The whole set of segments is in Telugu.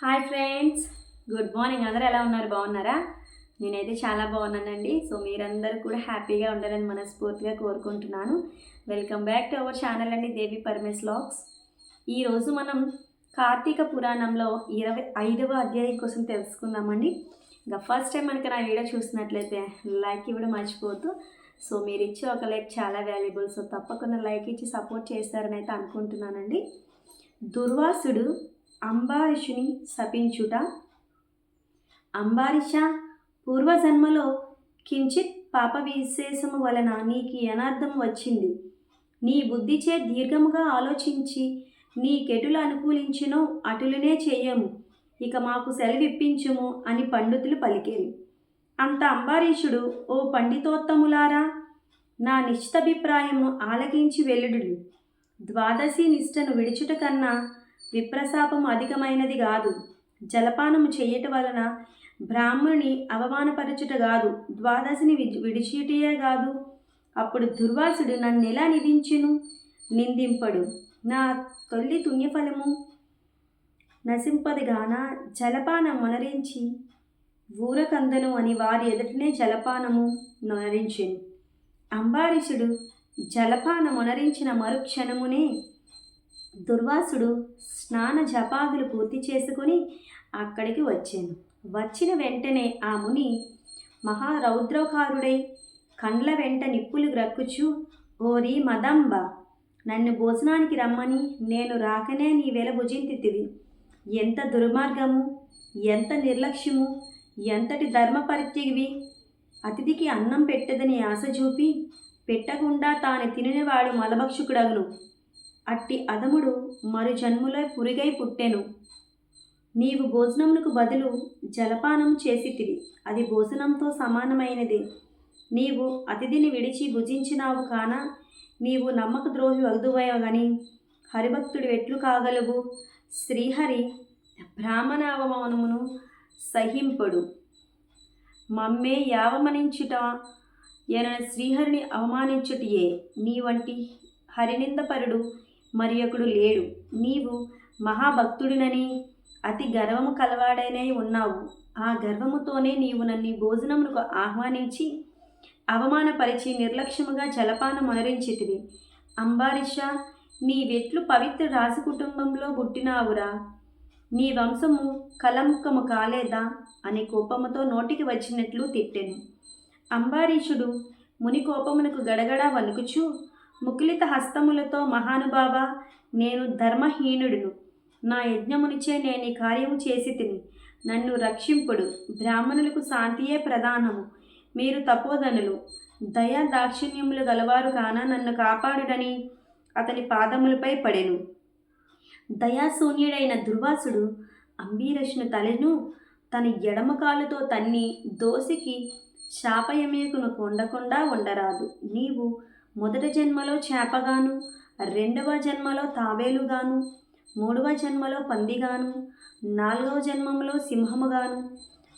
Hi friends. Good morning. అందరూ ఎలా ఉన్నారు? బాగున్నారా? నేనైతే చాలా బాగున్నానండి. సో మీరందరూ కూడా హ్యాపీగా ఉండాలని మనస్ఫూర్తిగా కోరుకుంటున్నాను. Welcome back to our channel అండి దేవి పరమేశ్ లాగ్స్ ఈరోజు మనం కార్తీక పురాణంలో ఇరవై ఐదవ అధ్యాయం కోసం తెలుసుకుందామండి. ఇంకా ఫస్ట్ టైం మనకి నా వీడియో చూసినట్లయితే లైక్ ఇవ్వడం మర్చిపోతూ సో మీరు ఇచ్చే ఒక లైక్ చాలా వాల్యుబుల్. సో తప్పకుండా లైక్ ఇచ్చి సపోర్ట్ చేస్తారని అయితే అనుకుంటున్నానండి. దుర్వాసుడు అంబారీషుని శపించుట? అంబారీష పూర్వజన్మలో కించిత్ పాప విశేషము వలన నీకు అనర్థం వచ్చింది. నీ బుద్ధిచే దీర్ఘముగా ఆలోచించి నీ కెటులు అనుకూలించినో అటులనే చేయము. ఇక మాకు సెలవిప్పించుము అని పండితులు పలికేరు. అంత అంబారీషుడు ఓ పండితోత్తములారా నా నిశ్చితాభిప్రాయము ఆలకించి వెల్లుడు ద్వాదశి నిష్టను విడుచుట కన్నా విప్రశాపం అధికమైనది కాదు. జలపానము చేయట వలన బ్రాహ్మణుని అవమానపరచుట కాదు. ద్వాదశిని విడి- కాదు. అప్పుడు దుర్వాసుడు నన్ను ఎలా నిధించును నిందింపడు. నా తొల్లి పుణ్యఫలము నశింపదిగాన జలపానం మనరించి ఊరకందను అని వారి ఎదుటనే జలపానము నొనరించెను. అంబారీషుడు జలపానమునరించిన మరుక్షణమునే దుర్వాసుడు స్నాన జపాదులు పూర్తి చేసుకొని అక్కడికి వచ్చాను. వచ్చిన వెంటనే ఆ ముని మహారౌద్రకారుడై కండ్ల వెంట నిప్పులు గ్రక్కుచు ఓరి మదంబ నన్ను భోజనానికి రమ్మని నేను రాకనే నీ వెల భుజింతితివి. ఎంత దుర్మార్గము ఎంత నిర్లక్ష్యము ఎంతటి ధర్మ పరిత్యగివి అతిథికి అన్నం పెట్టదని ఆశ చూపి పెట్టకుండా తాను తినినవాడు మలభక్షకుడగును. అట్టి అదముడు మరు జన్ములో పురిగై పుట్టెను. నీవు భోజనమునకు బదులు జలపానం చేసితివి అది భోజనంతో సమానమైనది. నీవు అతిథిని విడిచి భుజించినావు కాన నీవు నమ్మక ద్రోహి వగుదువయగని హరిభక్తుడు ఎట్లు కాగలవు? శ్రీహరి బ్రాహ్మణావమానమును సహింపడు. మమ్మే యావమనించుట ఎన శ్రీహరిని అవమానించుటియే. నీ వంటి హరినిందపరుడు మరి ఒకడు లేడు. నీవు మహాభక్తుడినని అతి గర్వము కలవాడనే ఉన్నావు. ఆ గర్వముతోనే నీవు నన్ను భోజనమునకు ఆహ్వానించి అవమానపరిచి నిర్లక్ష్యముగా జలపానం అనరించితివి. అంబారిష నీవెట్లు పవిత్ర రాజు కుటుంబంలో పుట్టినావురా. నీ వంశము కలముఖము కాలేదా అని కోపముతో నోటికి వచ్చినట్లు తిట్టెను. అంబారీషుడు ముని కోపమునకు గడగడ వణుకుచూ ముకులిత హస్తములతో మహానుభావ నేను ధర్మహీనుడును. నా యజ్ఞమునిచే నేను ఈ కార్యము చేసి తిని నన్ను రక్షింపుడు. బ్రాహ్మణులకు శాంతియే ప్రధానము. మీరు తపోధనులు. దయా దాక్షిణ్యములు గలవారు కాన నన్ను కాపాడుడని అతని పాదములపై పడెను. దయాశూన్యుడైన దుర్వాసుడు అంబీరష్ను తలెను తన ఎడమ కాలుతో తన్ని దోసికి శాపయమేకును కొండకుండా ఉండరాదు. నీవు మొదటి జన్మలో చేపగాను రెండవ జన్మలో తాబేలుగాను మూడవ జన్మలో పందిగాను నాలుగవ జన్మంలో సింహముగాను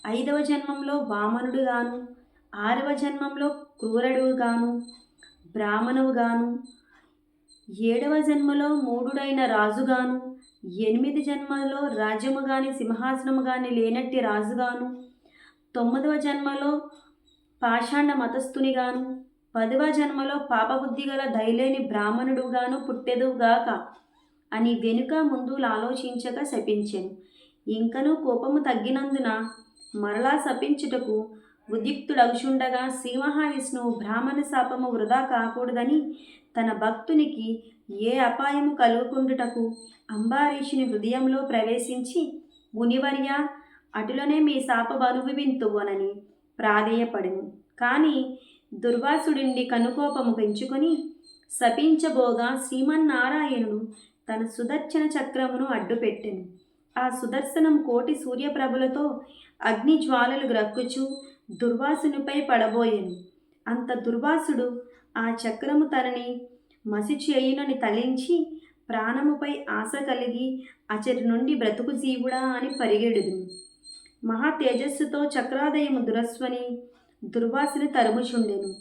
ఐదవ జన్మంలో వామనుడుగాను ఆరవ జన్మంలో క్రూరుడుగాను బ్రాహ్మణువుగాను ఏడవ జన్మలో మూడుడైన రాజుగాను ఎనిమిది జన్మలో రాజ్యము గాని సింహాసనము గాని లేనట్టి రాజుగాను తొమ్మిదవ జన్మలో పాషాండ మతస్థునిగాను పదవ జన్మలో పాపబుద్ధి గల దయలేని బ్రాహ్మణుడుగాను పుట్టెదుగాక అని వెనుక ముందు ఆలోచించక శపించెను. ఇంకనూ కోపము తగ్గినందున మరలా శపించుటకు ఉద్యుక్తుడగుచుండగా శ్రీ మహావిష్ణువు బ్రాహ్మణ శాపము వృధా కాకూడదని తన భక్తునికి ఏ అపాయము కలుగుకుండుటకు అంబారీషుని హృదయంలో ప్రవేశించి మునివర్య అటులనే మీ శాప అనుభవింతువనని ప్రాధేయపడిను. కానీ దుర్వాసుడిండి కనుకోపము పెంచుకొని శపించబోగా శ్రీమన్నారాయణుడు తన సుదర్శన చక్రమును అడ్డుపెట్టెను. ఆ సుదర్శనం కోటి సూర్యప్రభులతో అగ్ని జ్వాలలు గ్రక్కుచు దుర్వాసునిపై పడబోయెను. అంత దుర్వాసుడు ఆ చక్రము తనని మసిచి తలించి ప్రాణముపై ఆశ కలిగి అచరి నుండి బ్రతుకు జీవుడా అని పరిగెడుదును. మహా తేజస్సుతో చక్రాదయము దురస్వని దుర్వాసుని తరుముచుండెను.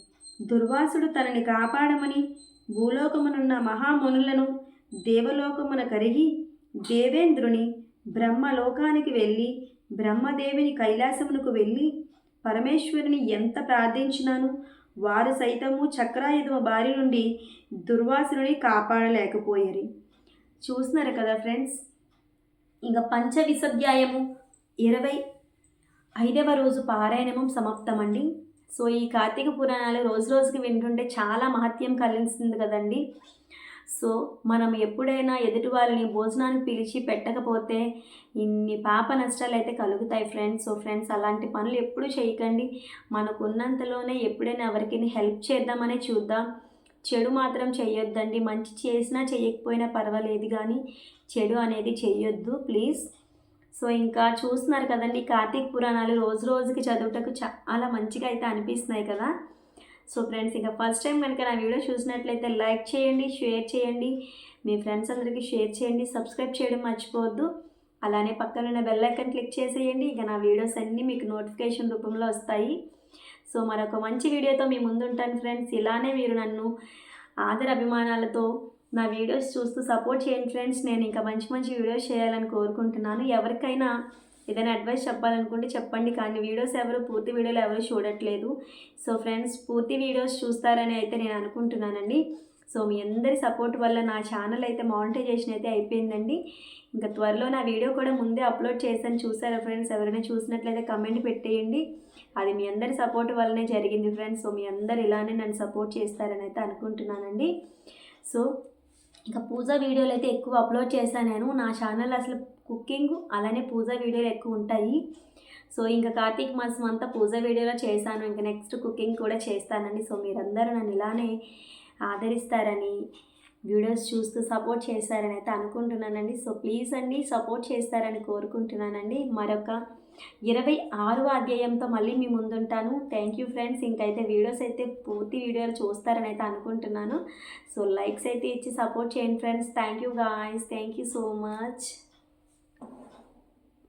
దుర్వాసుడు తనని కాపాడమని భూలోకమునున్న మహామునులను దేవలోకమున కరిగి దేవేంద్రుని బ్రహ్మలోకానికి వెళ్ళి బ్రహ్మదేవిని కైలాసమునకు వెళ్ళి పరమేశ్వరుని ఎంత ప్రార్థించినాను? వారు సైతము చక్రాయుధమ బారి నుండి దుర్వాసుని కాపాడలేకపోయారు. చూసినారు కదా ఫ్రెండ్స్? ఇంకా పంచవిసధ్యాయము ఇరవై ఐదవ రోజు పారాయణము సమాప్తమండి. సో ఈ కార్తీక పురాణాలు రోజు రోజుకి వింటుంటే చాలా మహత్యం కలిగిస్తుంది కదండి. సో మనం ఎప్పుడైనా ఎదుటి వాళ్ళని భోజనానికి పిలిచి పెట్టకపోతే ఇన్ని పాప నష్టాలు అయితే కలుగుతాయి ఫ్రెండ్స్. సో ఫ్రెండ్స్ అలాంటి పనులు ఎప్పుడూ చేయకండి. మనకు ఉన్నంతలోనే ఎప్పుడైనా ఎవరికైనా హెల్ప్ చేద్దామనే చూద్దాం. చెడు మాత్రం చేయొద్దండి మంచి చేసినా చేయకపోయినా పర్వాలేదు కానీ చెడు అనేది చేయొద్దు ప్లీజ్. సో ఇంకా చూస్తున్నారు కదండి కార్తీక పురాణాలు రోజు రోజుకి చదువుటకు చాలా మంచిగా అయితే అనిపిస్తున్నాయి కదా. సో ఫ్రెండ్స్ ఇంకా ఫస్ట్ టైం కనుక నా వీడియో చూసినట్లయితే లైక్ చేయండి షేర్ చేయండి మీ ఫ్రెండ్స్ అందరికీ షేర్ చేయండి సబ్స్క్రైబ్ చేయడం మర్చిపోవద్దు. అలానే పక్కన ఉన్న బెల్ ఐకన్ క్లిక్ చేసేయండి ఇక నా వీడియోస్ అన్నీ మీకు నోటిఫికేషన్ రూపంలో వస్తాయి. సో మరొక మంచి వీడియోతో మీ ముందుంటాను ఫ్రెండ్స్. ఇలానే మీరు నన్ను ఆదర అభిమానాలతో నా వీడియోస్ చూస్తూ సపోర్ట్ చేయండి ఫ్రెండ్స్. నేను ఇంకా మంచి మంచి వీడియోస్ చేయాలని కోరుకుంటున్నాను. ఎవరికైనా ఏదైనా అడ్వైస్ చెప్పాలనుకుంటే చెప్పండి. కానీ వీడియోస్ ఎవరు పూర్తి వీడియోలు ఎవరు చూడట్లేదు. సో ఫ్రెండ్స్ పూర్తి వీడియోస్ చూస్తారని అయితే నేను అనుకుంటున్నానండి. సో మీ అందరి సపోర్ట్ వల్ల నా ఛానల్ అయితే మానిటైజేషన్ అయితే అయిపోయిందండి. ఇంకా త్వరలో నా వీడియో కూడా ముందే అప్లోడ్ చేశాను. చూసారా ఫ్రెండ్స్? ఎవరైనా చూసినట్లయితే కమెంట్ పెట్టేయండి. అది మీ అందరి సపోర్ట్ వల్లనే జరిగింది ఫ్రెండ్స్. సో మీ అందరు ఇలానే నన్ను సపోర్ట్ చేస్తారని అయితే అనుకుంటున్నానండి. సో ఇంకా పూజ వీడియోలు అయితే ఎక్కువ అప్లోడ్ చేశాను నేను. నా ఛానల్ అసలు కుకింగ్ అలానే పూజ వీడియోలు ఎక్కువ ఉంటాయి. సో ఇంకా కార్తీక మాసం అంతా పూజ వీడియోలో చేశాను. ఇంకా నెక్స్ట్ కుకింగ్ కూడా చేస్తానండి. సో మీరందరూ నన్ను ఇలానే ఆదరిస్తారని వీడియోస్ చూస్తూ సపోర్ట్ చేస్తారని అయితే అనుకుంటున్నానండి. సో ప్లీజ్ అండి సపోర్ట్ చేస్తారని కోరుకుంటున్నానండి. మరొక ఇరవై ఆరు అధ్యాయంతో మళ్ళీ మీ ముందుంటాను. థ్యాంక్ యూ ఫ్రెండ్స్ ఇంకైతే వీడియోస్ అయితే పూర్తి వీడియోలు చూస్తారని అయితే అనుకుంటున్నాను. సో లైక్స్ అయితే ఇచ్చి సపోర్ట్ చేయండి friends thank you guys thank you so much